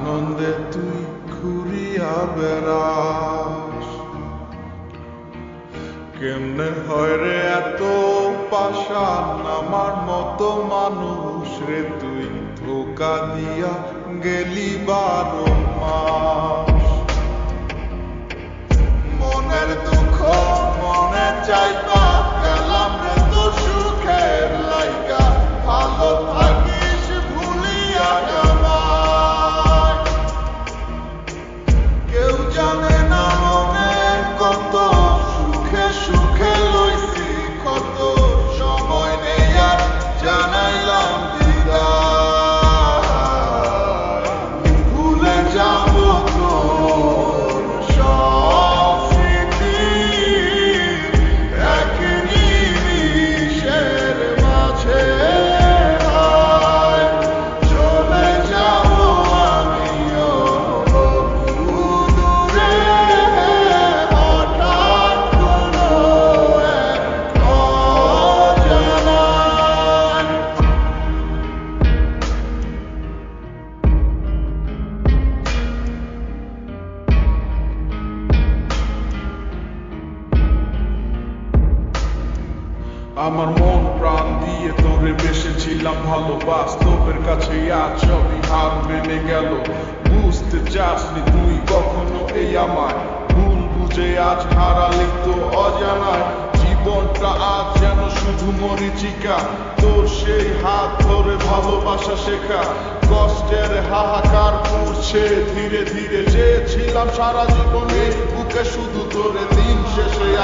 আনন্দে তুই ঘুরিয়া বেড়াস। কেমনে হয় রে এত পাশান আমার মতো মানুষ রে তুই, ধোকা দিয়া গেলি বারো মাস। মনের দুঃখ মনে চাই আমার মন প্রাণ দিয়ে তোরে বেসেছিলাম ভালো বাস্তবের কাছে আজ হার মেনে গেল। বুঝতে চাসনি তুই কখনো এই আমায়। ভুল বুঝে আজ হারালি তো অজানায়। জীবনটা আজ যেন শুধু মরিচিকা। তোর সেই হাত ধরে ভালোবাসা শেখা। কষ্টের হাহাকার পড়ছে। ধীরে ধীরে চেয়েছিলাম সারা জীবনে বুকে শুধু তোরে। দিন শেষে